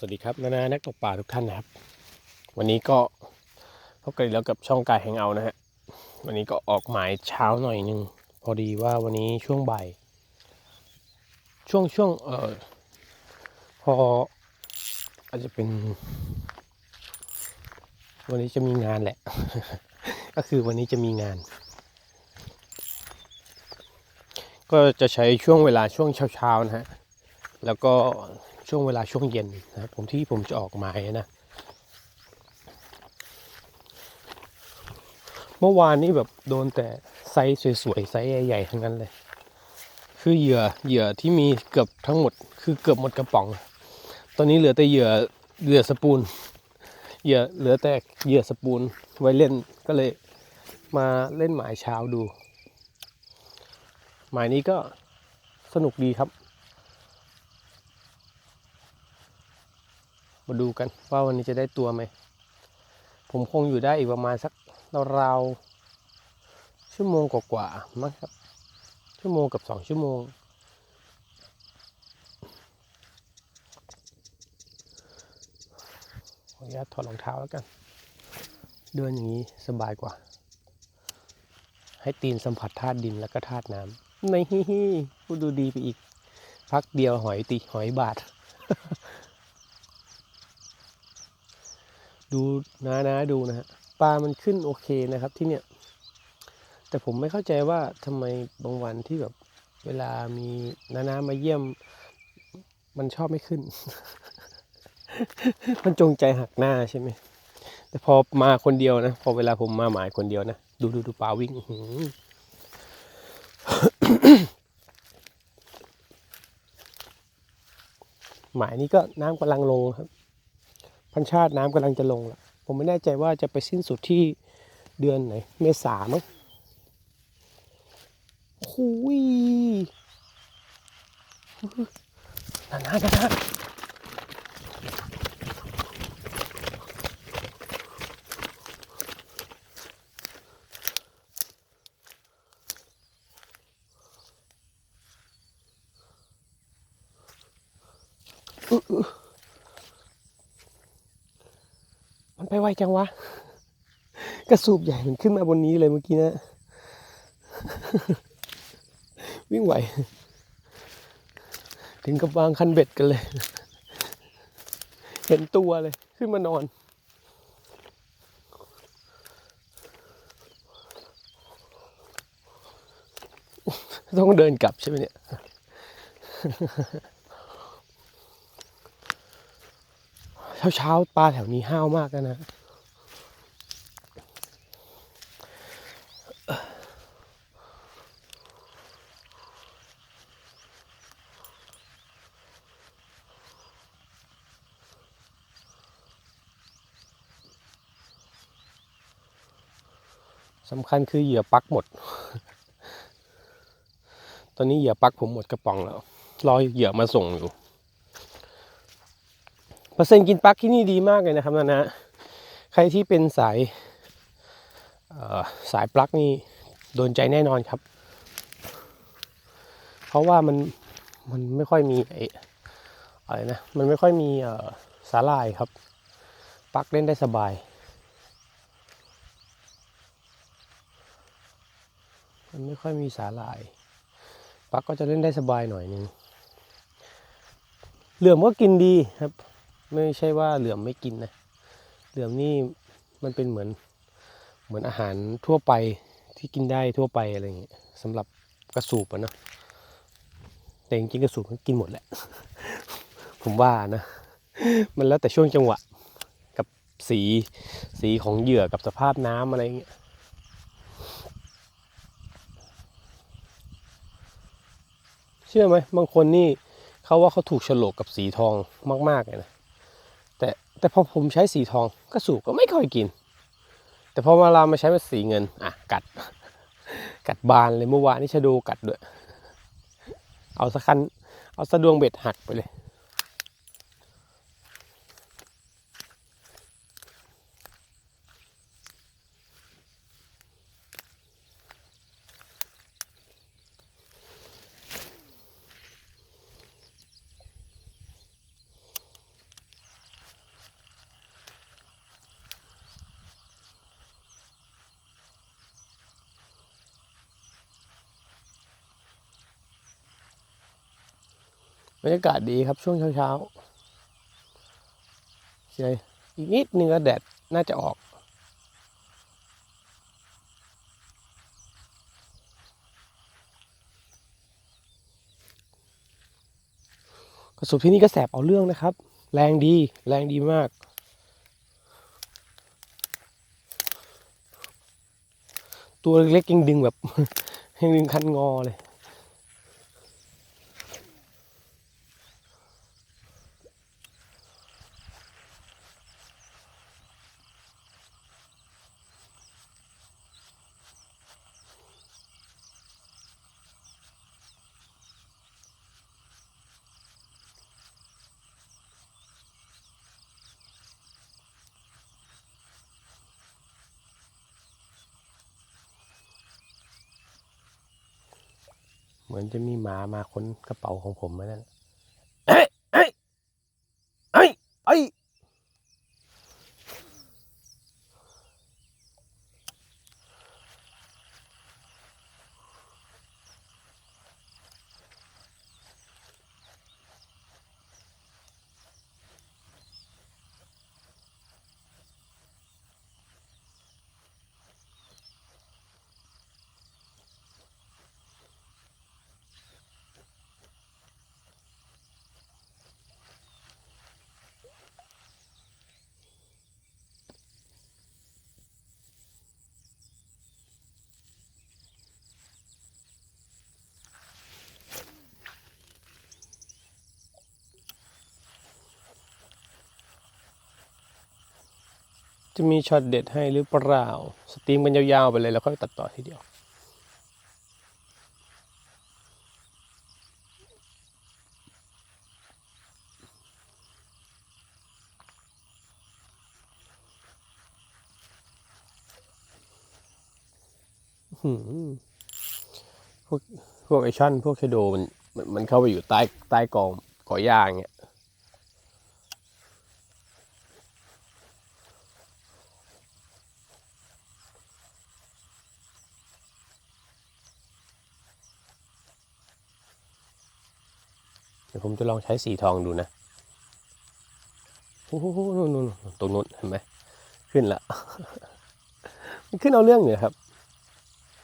สวัสดีครับนานานักตกปลาทุกท่านนะครับ วันนี้ก็พบกันแล้วกับช่องกายแหงเอานะฮะวันนี้ก็ออกหมายเช้าหน่อยหนึง พอดีว่าวันนี้ช่วงบ่าย ช่วงช่วงเอ่อพออาจจะเป็น วันนี้จะมีงานแหละ ก็คือวันนี้จะมีงาน ก็จะใช้ช่วงเวลาช่วงเช้าๆนะฮะแล้วก็ ช่วงเวลาช่วงเย็นนะครับผมที่ผมจะออกหมายนะ เมื่อวานนี้แบบโดนแต่ไซส์สวยๆไซส์ใหญ่ๆทั้งนั้นเลย คือเหยื่อเหยื่อที่มีเกือบทั้งหมด คือเกือบหมดกระป๋อง ตอนนี้เหลือแต่เหยื่อเหยื่อสปูนเหยื่อเหลือแต่เหยื่อสปูนไว้เล่นก็เลยมาเล่นหมายเช้าดู หมายนี้ก็สนุกดีครับ มาดูกันว่าวันนี้จะได้ตัวไหม ผมคงอยู่ได้อีกประมาณสักราวๆชั่วโมงกว่าๆมั้งครับ ชั่วโมงกับสองชั่วโมง ขออนุญาตถอดรองเท้าแล้วกัน เดินอย่างนี้สบายกว่า ให้ตีนสัมผัสธาตุดินแล้วก็ธาตุน้ำไม่ฮิฮิพูดดูดีไปอีก พักเดียวหอยตีหอยบาท ดูนะนะดูนะฮะปลามันขึ้นโอเคนะครับที่เนี่ย แต่ผมไม่เข้าใจว่าทำไมบางวันที่แบบเวลามีนานามาเยี่ยม มันชอบไม่ขึ้น มันจงใจหักหน้าใช่ไหมแต่พอมาคนเดียวนะ พอเวลาผมมาหมายคนเดียวนะ ดูดูดูปลาวิ่งหมายนี้ก็น้ำกำลังลงครับ พันชาติน้ำกำลังจะลงแล้วผมไม่แน่ใจว่าจะไปสิ้นสุดที่เดือนไหน เมษามั้งโอ้โหยนานานนะ ไปไวจังวะ กระสูบใหญ่มันขึ้นมาบนนี้เลยเมื่อกี้นะ วิ่งไหว ถึงกับวางคันเบ็ดกันเลย เห็นตัวเลยขึ้นมานอนต้องเดินกลับใช่ไหมเนี่ย เช้าๆปลาแถวนี้ห้าวมากนะำคัญคือเหยื่อปลักหมด ตอนนี้เหยื่อปลักผมหมดกระป๋องแล้ว รอเหยื่อมาส่งอยู่ เปอร์เซ็นต์กินปลักที่นี่ดีมากเลยนะครับนะนะใครที่เป็นสายสายปลักนี่โดนใจแน่นอนครับ เพราะว่ามันมันไม่ค่อยมีไออะไรนะ มันไม่ค่อยมีสาลายครับปลักเล่นได้สบาย มันไม่ค่อยมีสาหร่าย ปักก็จะเล่นได้สบายหน่อยนึง เหลือมก็กินดีครับ ไม่ใช่ว่าเหลือมไม่กินนะ เหลือมนี่มันเป็นเหมือนเหมือนอาหารทั่วไปที่กินได้ทั่วไปอะไรอย่างเงี้ยสำหรับกระสูบอะเนาะ แต่จริงๆกระสูบมันกินหมดแหละ ผมว่านะ มันแล้วแต่ช่วงจังหวะ กับสีสีของเหยื่อกับสภาพน้ำอะไรอย่างเงี้ย ชื่อไหมบางคนนี่เขาว่าเขาถูกฉลกกับสีทองมากๆเลยนะแต่แต่พอผมใช้สีทองก็สูบก็ไม่ค่อยกิน แต่พอมาลามาใช้เป็นสีเงินอะกัด กัดบานเลยเมื่อวานนี่ชะดูกัดด้วย เอาสักคันเอาสะดวงเบ็ดหักไปเลย บรรยากาศดีครับช่วงเช้าๆใช่อีกนิดนึงก็แดดน่าจะออก กระสุนที่นี่ก็แสบเอาเรื่องนะครับ แรงดีแรงดีมาก ตัวเล็กๆยังดึงแบบยังดึงคันงอเลย จะมีหมามาค้นกระเป๋าของผมมานั่น จะมีช็อตเด็ดให้หรือเปล่า สตรีมกันยาวๆไปเลยแล้วค่อยตัดต่อทีเดียวพวกพวกไอชั่น พวกเชโดมันมันมันเข้าไปอยู่ใต้ใต้กองก่อยางเนี่ย ดี๋ยวผมจะลองใช้สีทองดูนะโอ้โหนู่นนตรงนู้นเห็นไหมขึ้นละมันขึ้นเอาเรื่องเลยครับ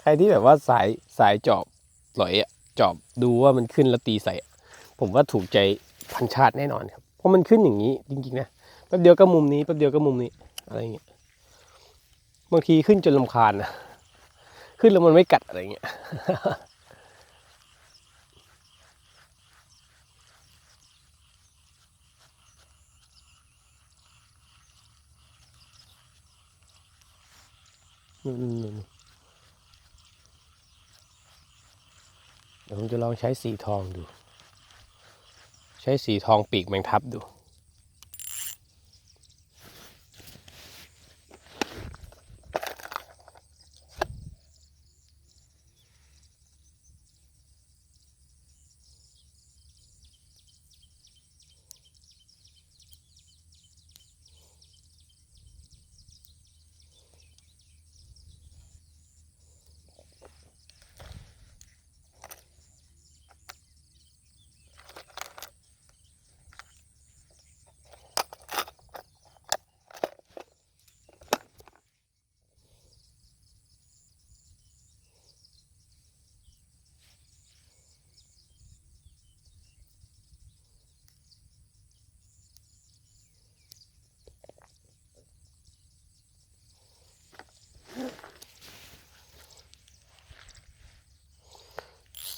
ใครที่แบบว่าสายสายจอบหลอยอะจอบดูว่ามันขึ้นแล้วตีใส่ ผมว่าถูกใจพันชาติแน่นอนครับ เพราะมันขึ้นอย่างนี้จริงๆนะแป๊บเดียวก็มุมนี้แป๊บเดียวก็มุมนี้อะไรเงี้ยบางทีขึ้นจนลำคาญนะขึ้นแล้วมันไม่กัดอะไรเงี้ย นี่นี่นี่เดี๋ยวผมจะลองใช้สีทองดู ใช้สีทองปีกแมงทับดู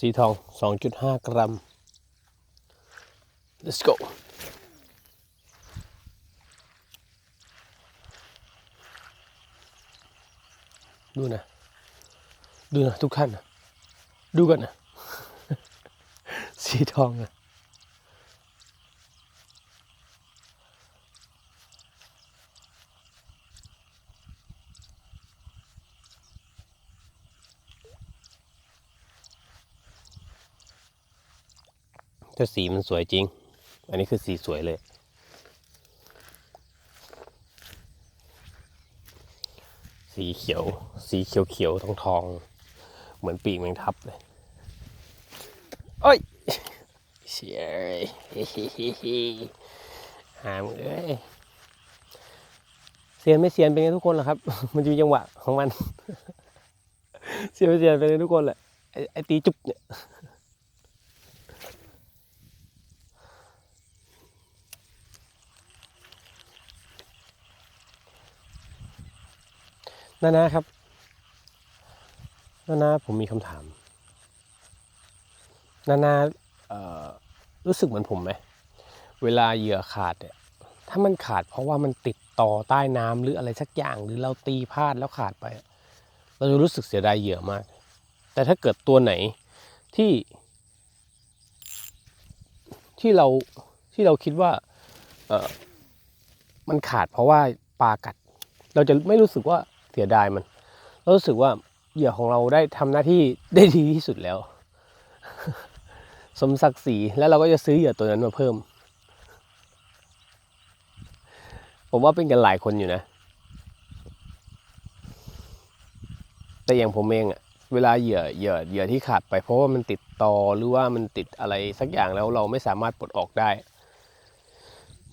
สีทอง 2.5 กรัม let's go ดูนะ ดูนะ ทุกท่านนะ ดูกันนะ สีทองนะ แต่สีมันสวยจริง อันนี้คือสีสวยเลย สีเขียว สีเขียวเขียวทองทองๆเหมือนปีกแมงทับเลยเอ้ยเชียร์เฮ้เฮ้เฮ้เฮ้หามเอ้ยเซียนไม่เซียนเป็นไงทุกคนเหรอครับ มันจะมีจังหวะของมันเซียนไม่เซียนเป็นไงทุกคนแหละไอ้ไอ้ตีจุ๊บเนี่ย นานาครับนานาผมมีคำถาม นานาเออรู้สึกเหมือนผมไหมเวลาเหยื่อขาดเนี่ยถ้ามันขาดเพราะว่ามันติดต่อใต้น้ำหรืออะไรสักอย่างหรือเราตีพลาดแล้วขาดไป เราจะรู้สึกเสียดายเหยื่อมาก แต่ถ้าเกิดตัวไหนที่ ที่เราที่เราคิดว่าเออมันขาดเพราะว่าปลากัด เราจะไม่รู้สึกว่า สียดายมันเรารู้สึกว่าเหยื่อของเราได้ทำหน้าที่ได้ดีที่สุดแล้ว สมศักดิ์ศรีแล้วเราก็จะซื้อเหยื่อตัวนั้นมาเพิ่ม ผมว่าเป็นกันหลายคนอยู่นะ แต่อย่างผมเองอะเวลาเหยื่อเหยื่อเหยื่อที่ขาดไป เพราะว่ามันติดตอหรือว่ามันติดอะไรสักอย่างแล้วเราไม่สามารถปลดออกได้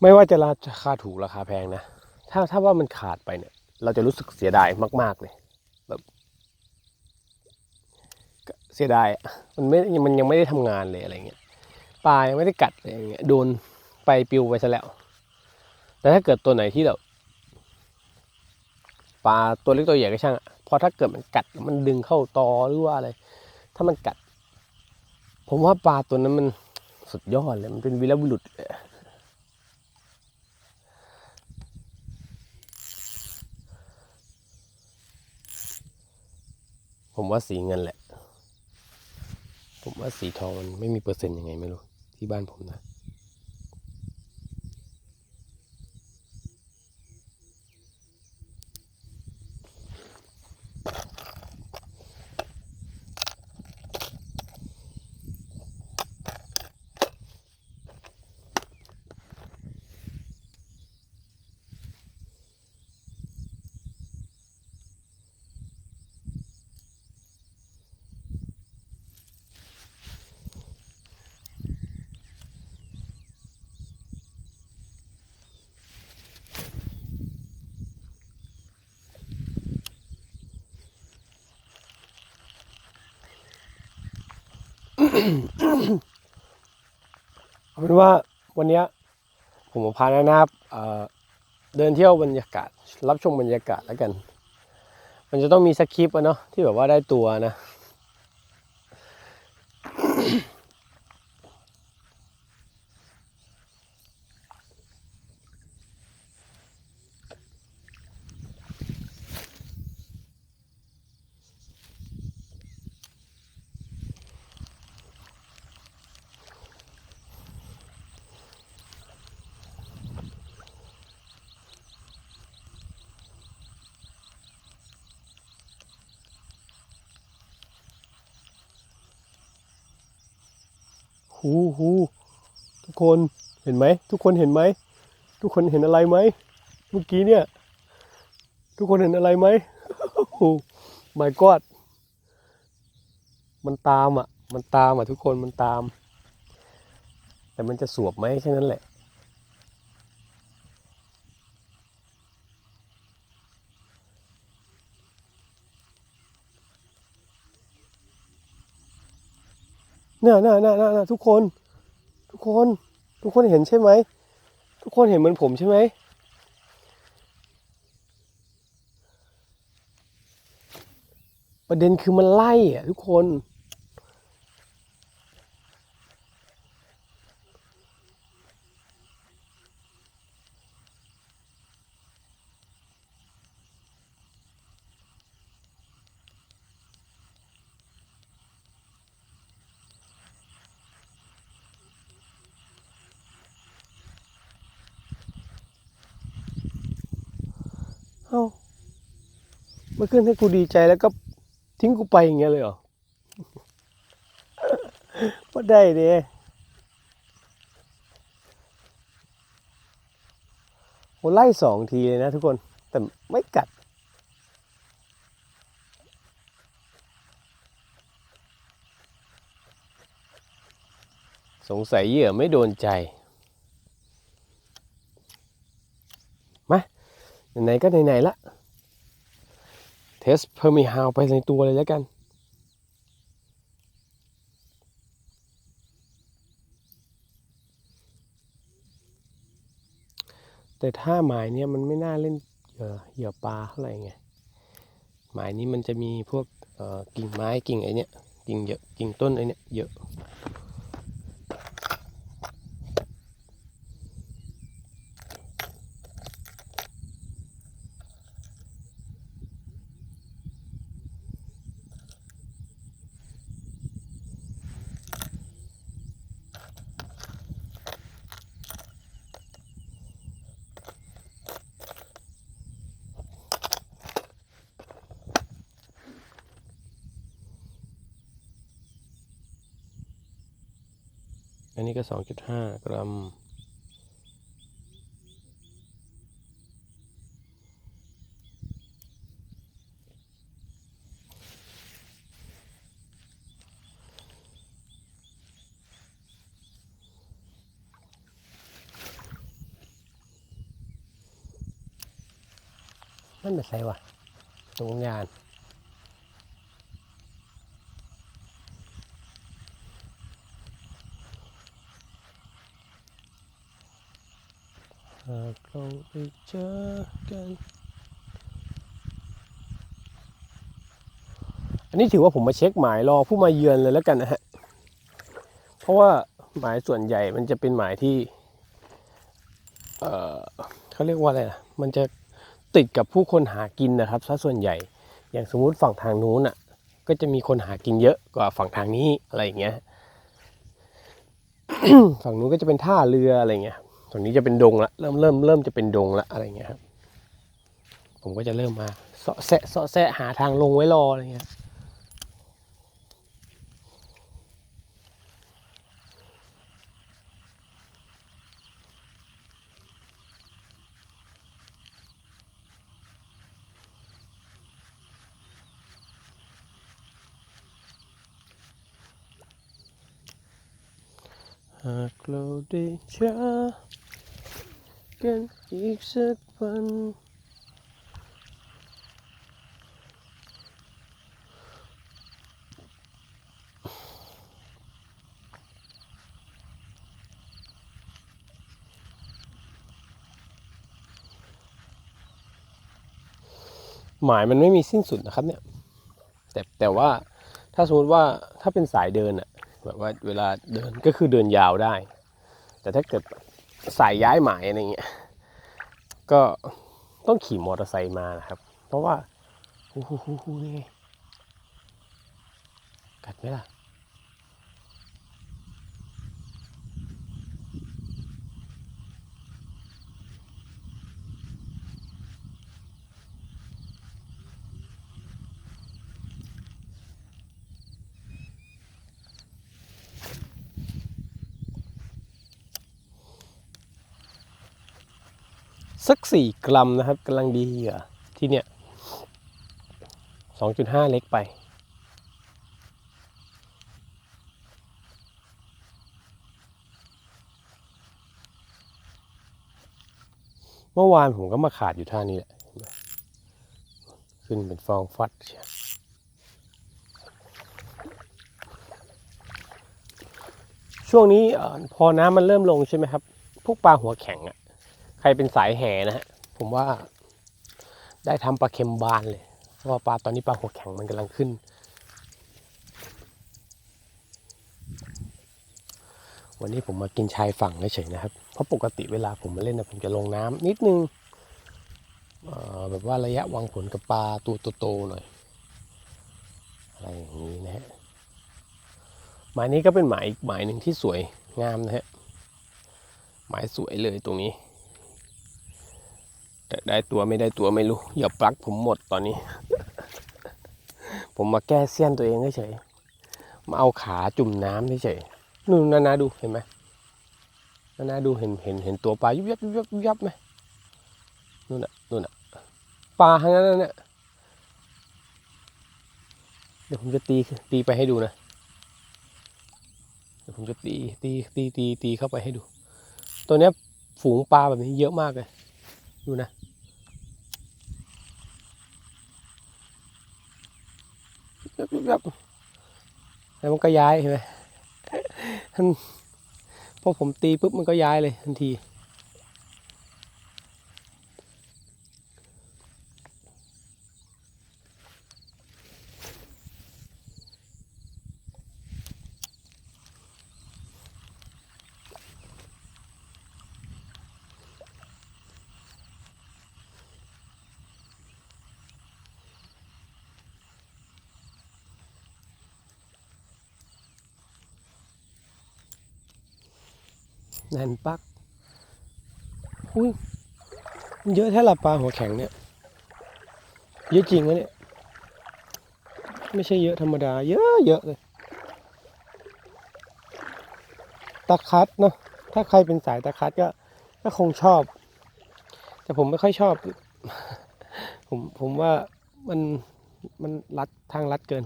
ไม่ว่าจะราคาถูกราคาแพงนะ ถ้าถ้าว่ามันขาดไปเนี่ย เราจะรู้สึกเสียดายมาก ๆ เลยแบบเสียดายมันไม่มันยังไม่ได้ทำงานเลยอะไรเงี้ยปลายังไม่ได้กัดเลยอย่างเงี้ยโดนไปปิวไปซะแล้ว แต่ถ้าเกิดตัวไหนที่แบบปลาตัวเล็กตัวใหญ่ก็ช่างอะพอถ้าเกิดมันกัดมันดึงเข้าตอหรือว่าอะไร ถ้ามันกัด ผมว่าปลาตัวนั้นมันสุดยอดเลยมันเป็นวีรบุรุษเลย ผมว่าสีเงินแหละ ผมว่าสีทองมันไม่มีเปอร์เซ็นต์ยังไงไม่รู้ ที่บ้านผมนะ เอาเป็นว่าวันนี้ผมพานานาบเเดินเที่ยวบรรยากาศ รับชมบรรยากาศแล้วกัน มันจะต้องมีสคริปต์อะเนาะที่แบบว่าได้ตัวนะ หูหูทุกคนเห็นไหม ทุกคนเห็นไหม ทุกคนเห็นอะไรไหม เมื่อกี้เนี่ย ทุกคนเห็นอะไรไหมโอ้โห my god มันตามอะ มันตามอะทุกคนมันตาม แต่มันจะสวบไหมแค่นั้นแหละ เนี่ยเนี่ยเนี่ยเนี่ยทุกคน ทุกคน ทุกคนเห็นใช่ไหม ทุกคนเห็นเหมือนผมใช่ไหมประเด็นคือมันไล่อะทุกคน มาขึ้นให้กูดีใจแล้วก็ทิ้งกูไปอย่างเงี้ยเลยเหรอว่าได้เด้โหไล่สองทีเลยนะทุกคน แต่ไม่กัดสงสัยเหยื่อไม่โดนใจ มา ไหนๆก็ไหนๆละ เทสเพอร์มิฮาวไปในตัวเลยแล้วกัน แต่ถ้าหมายเนี่ยมันไม่น่าเล่นเหยื่อปลาเท่าไหร่ไง หมายนี้มันจะมีพวกกิ่งไม้กิ่งไอเนี้ยกิ่งเยอะกิ่งต้นไอเนี้ยเยอะ 2.5 กรัม มันเป็นไรวะตรงงาน หาก เราไปเจอกันอันนี้ถือว่าผมมาเช็คหมายรอผู้มาเยือนเลยแล้วกันนะฮะ เพราะว่าหมายส่วนใหญ่มันจะเป็นหมายที่ เออเขาเรียกว่าอะไรนะมันจะติดกับผู้คนหากินนะครับซะส่วนใหญ่ อย่างสมมุติฝั่งทางนู้นอะ ก็จะมีคนหากินเยอะกว่าฝั่งทางนี้อะไรอย่างเงี้ย ฝั่งนู้นก็จะเป็นท่าเรืออะไรเงี้ย ตรงนี้จะเป็นดงละ เริ่มเริ่มเริ่มจะเป็นดงละอะไรเงี้ยครับ ผมก็จะเริ่มมาเสาะแสะเสาะแสะหาทางลงไว้รออะไรเงี้ยหากเราได้เจอ กันอีกสักวันหมายมันไม่มีสิ้นสุดนะครับเนี่ย แต่แต่ว่าถ้าสมมติว่าถ้าเป็นสายเดินอะแบบว่าเวลาเดินก็คือเดินยาวได้ แต่ถ้าเกิด สายย้ายหมายอะไรเงี้ย ก็ต้องขี่มอเตอร์ไซค์มานะครับ เพราะว่าฮู้ฮู้ฮู้ฮู้นี่ไงกัดไหมล่ะ สักสี่กรัมนะครับกำลังดีเหยื่อที่เนี่ยสองจุดห้าเล็กไป เมื่อวานผมก็มาขาดอยู่ท่านี้แหละ ขึ้นเป็นฟองฟัดช่วงนี้พอน้ำมันเริ่มลงใช่ไหมครับ พวกปลาหัวแข็งอะ ใครเป็นสายแห่นะฮะผมว่าได้ทำปลาเค็มบานเลยเพราะว่าปลาตอนนี้ปลาหัวแข็งมันกำลังขึ้น วันนี้ผมมากินชายฝั่งเฉยๆนะครับ เพราะปกติเวลาผมมาเล่นนะผมจะลงน้ำนิดนึงเอ่อแบบว่าระยะวางผลกับปลาตัวโตๆหน่อยอะไรอย่างนี้นะฮะหมายนี้ก็เป็นหมายอีกหมายหนึ่งที่สวยงามนะฮะหมายสวยเลยตรงนี้ แต่ได้ตัวไม่ได้ตัวไม่รู้ อย่าปลั๊กผมหมดตอนนี้ ผมมาแก้เสี้ยนตัวเองเฉยมาเอาขาจุ่มน้ำเฉยนู่นนานาดูเห็นไหมนานาดูเห็นเห็นเห็นตัวปลายุบยับยุบยับยุบยับไหมนู่นน่ะนู่นน่ะปลาทั้งนั้นนะเนี่ยเดี๋ยวผมจะตีตีไปให้ดูนะเดี๋ยวเดี๋ยวผมจะตีตีตีตีตีเข้าไปให้ดู ตัวเนี้ยฝูงปลาแบบนี้เยอะมากเลย ดูนะ แบบแล้วมันก็ย้ายเห็นไหมมันพอผมตีปุ๊บมันก็ย้ายเลยทันที แน่นปักอุ้ยมันเยอะแท้ละปลาหัวแข็งเนี่ย เยอะจริงนะเนี่ย ไม่ใช่เยอะธรรมดา เยอะเยอะเลยตะคัดเนาะถ้าใครเป็นสายตะคัดก็ก็คงชอบ แต่ผมไม่ค่อยชอบ ผมผมว่ามันมันรัดทางรัดเกิน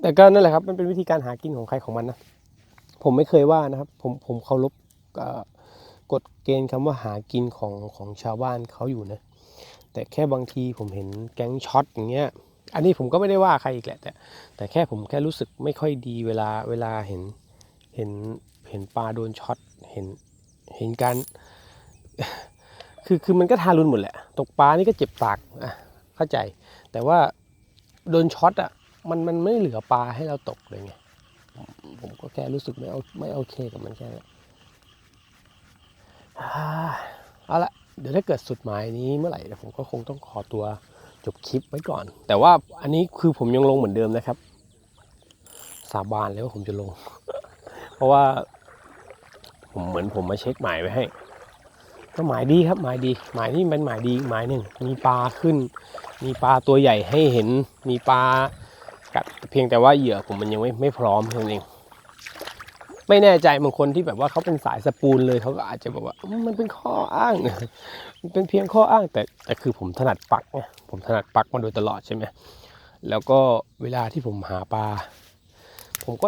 แต่ก็นั่นแหละครับ มันเป็นวิธีการหากินของใครของมันนะ ผมไม่เคยว่านะครับ ผมผมเคารพกฎเกณฑ์คำว่าหากินของของชาวบ้านเขาอยู่นะ แต่แค่บางทีผมเห็นแก๊งช็อตอย่างเงี้ย อันนี้ผมก็ไม่ได้ว่าใครอีกแหละ แต่ แต่แค่ผมแค่รู้สึกไม่ค่อยดีเวลาเวลาเห็นเห็นเห็นปลาโดนช็อตเห็นเห็นการคือคือมันก็ทารุณหมดแหละ ตกปลานี่ก็เจ็บปากอะเข้าใจ แต่ว่าโดนช็อตอะมันมันไม่เหลือปลาให้เราตกเลยไง ผมก็แค่รู้สึกไม่เอาไม่โอเคกับมันแค่นั้นอ่าเอาละเดี๋ยวถ้าเกิดสุดหมายนี้เมื่อไหร่เดี๋ยวผมก็คงต้องขอตัวจบคลิปไว้ก่อน แต่ว่าอันนี้คือผมยังลงเหมือนเดิมนะครับ สาบานเลยว่าผมจะลง เพราะว่า ผมเหมือนผมมาเช็คหมายไว้ให้ ก็หมายดีครับหมายดี หมายนี่เป็นหมายดีหมายหนึ่งมีปลาขึ้น มีปลาตัวใหญ่ให้เห็น มีปลากัดเพียงแต่ว่าเหยื่อผมมันยังไม่ไม่พร้อมเท่านั้นเอง ไม่แน่ใจบางคนที่แบบว่าเขาเป็นสายสปูนเลยเขาก็อาจจะบอกว่ามมันเป็นข้ออ้างมันเป็นเพียงข้ออ้างแต่แต่คือผมถนัดปักไงผมถนัดปักมาโดยตลอดใช่ไหมแล้วก็เวลาที่ผมหาปลาผมก็